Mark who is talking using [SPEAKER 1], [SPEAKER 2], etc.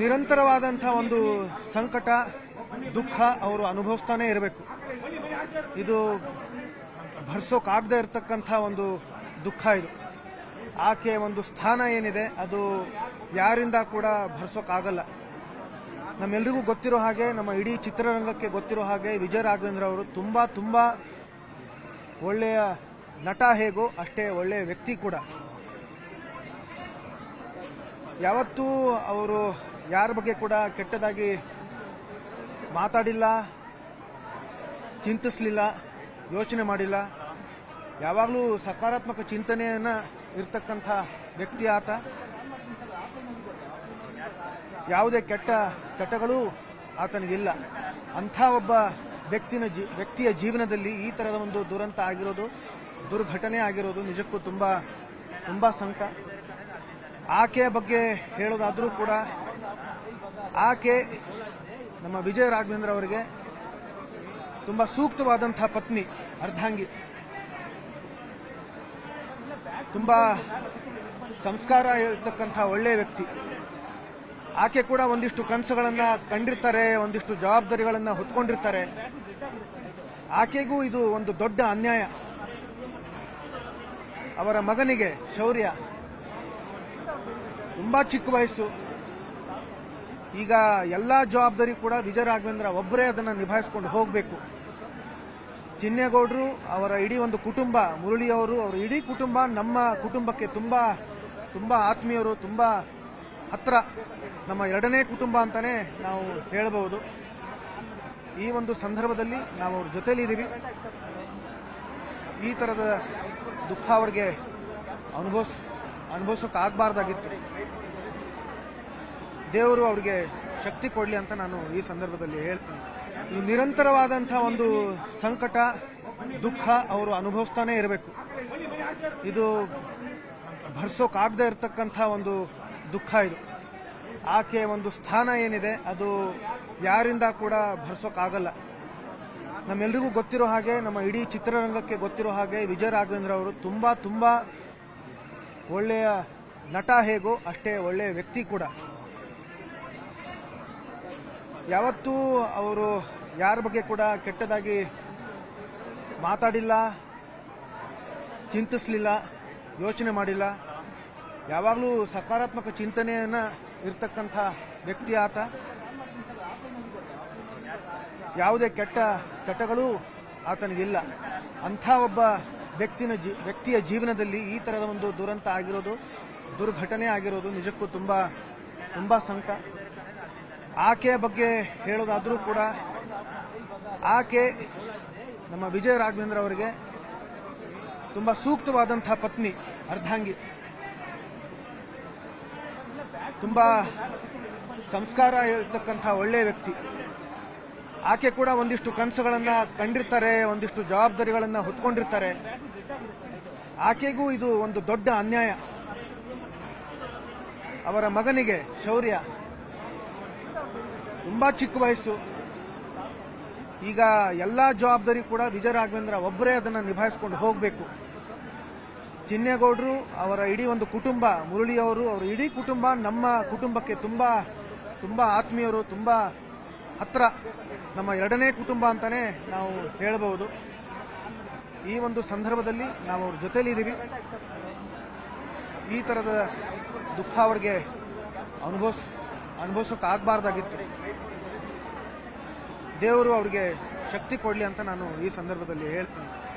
[SPEAKER 1] ನಿರಂತರವಾದಂಥ ಒಂದು ಸಂಕಟ, ದುಃಖ ಅವರು ಅನುಭವಿಸ್ತಾನೆ ಇರಬೇಕು. ಇದು ಭರ್ಸೋಕಾಗದೇ ಇರತಕ್ಕಂಥ ಒಂದು ದುಃಖ ಇದು. ಆಕೆ ಒಂದು ಸ್ಥಾನ ಏನಿದೆ, ಅದು ಯಾರಿಂದ ಕೂಡ ಭರ್ಸೋಕ್ಕಾಗಲ್ಲ ನಮ್ಮೆಲ್ರಿಗೂ ಗೊತ್ತಿರೋ ಹಾಗೆ, ನಮ್ಮ ಇಡೀ ಚಿತ್ರರಂಗಕ್ಕೆ ಗೊತ್ತಿರೋ ಹಾಗೆ ವಿಜಯ ರಾಘವೇಂದ್ರ ಅವರು ತುಂಬ ತುಂಬ ಒಳ್ಳೆಯ ನಟ ಹೇಗೋ ಅಷ್ಟೇ ಒಳ್ಳೆಯ ವ್ಯಕ್ತಿ ಕೂಡ. ಯಾವತ್ತೂ ಅವರು ಯಾರ ಬಗ್ಗೆ ಕೂಡ ಕೆಟ್ಟದಾಗಿ ಮಾತಾಡಿಲ್ಲ, ಚಿಂತಿಸಲಿಲ್ಲ, ಯೋಚನೆ ಮಾಡಿಲ್ಲ. ಯಾವಾಗಲೂ ಸಕಾರಾತ್ಮಕ ಚಿಂತನೆಯನ್ನ ಇರ್ತಕ್ಕಂಥ ವ್ಯಕ್ತಿ ಆತ. ಯಾವುದೇ ಕೆಟ್ಟ ಚಟಗಳು ಆತನಿಗಿಲ್ಲ ಅಂಥ ಒಬ್ಬ ವ್ಯಕ್ತಿನ ವ್ಯಕ್ತಿಯ ಜೀವನದಲ್ಲಿ ಈ ತರದ ಒಂದು ದುರಂತ ಆಗಿರೋದು, ದುರ್ಘಟನೆ ಆಗಿರೋದು ನಿಜಕ್ಕೂ ತುಂಬಾ ತುಂಬಾ ಸಂಕಟ. ಆಕೆಯ ಬಗ್ಗೆ ಹೇಳೋದಾದರೂ ಕೂಡ ಆಕೆ ನಮ್ಮ ವಿಜಯ ರಾಘವೇಂದ್ರ ಅವರಿಗೆ ತುಂಬಾ ಸೂಕ್ತವಾದಂತಹ ಪತ್ನಿ, ಅರ್ಧಾಂಗಿ. ತುಂಬಾ ಸಂಸ್ಕಾರ ಇರತಕ್ಕಂಥ ಒಳ್ಳೆಯ ವ್ಯಕ್ತಿ. ಆಕೆ ಕೂಡ ಒಂದಿಷ್ಟು ಕನಸುಗಳನ್ನ ಕಂಡಿರ್ತಾರೆ, ಒಂದಿಷ್ಟು ಜವಾಬ್ದಾರಿಗಳನ್ನ ಹೊತ್ಕೊಂಡಿರ್ತಾರೆ. ಆಕೆಗೂ ಇದು ಒಂದು ದೊಡ್ಡ ಅನ್ಯಾಯ. ಅವರ ಮಗನಿಗೆ ಶೌರ್ಯ. ತುಂಬಾ ಚಿಕ್ಕ ವಯಸ್ಸು. ಈಗ ಎಲ್ಲ ಜವಾಬ್ದಾರಿ ಕೂಡ ವಿಜಯ ರಾಘವೇಂದ್ರ ಒಬ್ಬರೇ ಅದನ್ನು ನಿಭಾಯಿಸ್ಕೊಂಡು ಹೋಗಬೇಕು. ಚಿನ್ನೇಗೌಡರು ಅವರ ಇಡೀ ಒಂದು ಕುಟುಂಬ ಮುರಳಿಯವರು ಅವರ ಇಡೀ ಕುಟುಂಬ ನಮ್ಮ ಕುಟುಂಬಕ್ಕೆ ತುಂಬ ತುಂಬ ಆತ್ಮೀಯರು, ತುಂಬ ಹತ್ರ. ನಮ್ಮ ಎರಡನೇ ಕುಟುಂಬ ಅಂತಾನೆ ನಾವು ಹೇಳಬಹುದು. ಈ ಒಂದು ಸಂದರ್ಭದಲ್ಲಿ ನಾವು ಅವ್ರ ಜೊತೆಲಿದ್ದೀವಿ ಈ ಥರದ ದುಃಖ ಅವ್ರಿಗೆ ಅನುಭವಿಸ್ ಅನುಭವಿಸೋಕೆ ಆಗಬಾರ್ದಾಗಿತ್ತು ದೇವರು ಅವ್ರಿಗೆ ಶಕ್ತಿ ಕೊಡಲಿ ಅಂತ ನಾನು ಈ ಸಂದರ್ಭದಲ್ಲಿ ಹೇಳ್ತೀನಿ. ಇದು ನಿರಂತರವಾದಂಥ ಒಂದು ಸಂಕಟ, ದುಃಖ ಅವರು ಅನುಭವಿಸ್ತಾನೇ ಇರಬೇಕು. ಇದು ಭರ್ಸೋಕಾಗದೇ ಇರತಕ್ಕಂಥ ಒಂದು ದುಃಖ ಇದು. ಆಕೆ ಒಂದು ಸ್ಥಾನ ಏನಿದೆ, ಅದು ಯಾರಿಂದ ಕೂಡ ಭರಿಸೋಕ್ಕಾಗಲ್ಲ ನಮ್ಮೆಲ್ರಿಗೂ ಗೊತ್ತಿರೋ ಹಾಗೆ, ನಮ್ಮ ಇಡೀ ಚಿತ್ರರಂಗಕ್ಕೆ ಗೊತ್ತಿರೋ ಹಾಗೆ ವಿಜಯ ರಾಘವೇಂದ್ರ ಅವರು ತುಂಬ ತುಂಬ ಒಳ್ಳೆಯ ನಟ ಹೇಗೋ ಅಷ್ಟೇ ಒಳ್ಳೆಯ ವ್ಯಕ್ತಿ ಕೂಡ. ಯಾವತ್ತೂ ಅವರು ಯಾರ ಬಗ್ಗೆ ಕೂಡ ಕೆಟ್ಟದಾಗಿ ಮಾತಾಡಿಲ್ಲ, ಚಿಂತಿಸಲಿಲ್ಲ, ಯೋಚನೆ ಮಾಡಿಲ್ಲ. ಯಾವಾಗಲೂ ಸಕಾರಾತ್ಮಕ ಚಿಂತನೆಯನ್ನ ಇರ್ತಕ್ಕಂಥ ವ್ಯಕ್ತಿ ಆತ. ಯಾವುದೇ ಕೆಟ್ಟ ಚಟಗಳು ಆತನಿಗಿಲ್ಲ. ಅಂಥ ಒಬ್ಬ ವ್ಯಕ್ತಿನ ವ್ಯಕ್ತಿಯ ಜೀವನದಲ್ಲಿ ಈ ಥರದ ಒಂದು ದುರಂತ ಆಗಿರೋದು, ದುರ್ಘಟನೆ ಆಗಿರೋದು ನಿಜಕ್ಕೂ ತುಂಬಾ ತುಂಬಾ ಸಂಕಟ. ಆಕೆಯ ಬಗ್ಗೆ ಹೇಳೋದಾದರೂ ಕೂಡ ಆಕೆ ನಮ್ಮ ವಿಜಯ ರಾಘವೇಂದ್ರ ಅವರಿಗೆ ತುಂಬಾ ಸೂಕ್ತವಾದಂತಹ ಪತ್ನಿ, ಅರ್ಧಾಂಗಿ. ತುಂಬಾ ಸಂಸ್ಕಾರ ಇರತಕ್ಕಂಥ ಒಳ್ಳೆಯ ವ್ಯಕ್ತಿ. ಆಕೆ ಕೂಡ ಒಂದಿಷ್ಟು ಕನಸುಗಳನ್ನು ಕಂಡಿರ್ತಾರೆ, ಒಂದಿಷ್ಟು ಜವಾಬ್ದಾರಿಗಳನ್ನು ಹೊತ್ಕೊಂಡಿರ್ತಾರೆ. ಆಕೆಗೂ ಇದು ಒಂದು ದೊಡ್ಡ ಅನ್ಯಾಯ. ಅವರ ಮಗನಿಗೆ ಶೌರ್ಯ. ತುಂಬಾ ಚಿಕ್ಕ ವಯಸ್ಸು. ಈಗ ಎಲ್ಲಾ ಜವಾಬ್ದಾರಿ ಕೂಡ ವಿಜಯ ರಾಘವೇಂದ್ರ ಒಬ್ಬರೇ ಅದನ್ನ ನಿಭಾಯಿಸ್ಕೊಂಡು ಹೋಗಬೇಕು. ಚಿನ್ನೇಗೌಡರು ಅವರ ಇಡೀ ಒಂದು ಕುಟುಂಬ, ಮುರಳಿಯವರು ಅವರ ಇಡೀ ಕುಟುಂಬ ನಮ್ಮ ಕುಟುಂಬಕ್ಕೆ ತುಂಬಾ ತುಂಬಾ ಆತ್ಮೀಯರು, ತುಂಬಾ ಹತ್ರ. ನಮ್ಮ ಎರಡನೇ ಕುಟುಂಬ ಅಂತಾನೆ ನಾವು ಹೇಳಬಹುದು. ಈ ಒಂದು ಸಂದರ್ಭದಲ್ಲಿ ನಾವು ಅವ್ರ ಜೊತೆಲಿದ್ದೀವಿ ಈ ತರದ ದುಃಖ ಅವ್ರಿಗೆ ಅನುಭವ ಅನುಭವಿಸೋಕೆ ಆಗಬಾರ್ದಾಗಿತ್ತು ದೇವರು ಅವ್ರಿಗೆ ಶಕ್ತಿ ಕೊಡಲಿ ಅಂತ ನಾನು ಈ ಸಂದರ್ಭದಲ್ಲಿ ಹೇಳ್ತೀನಿ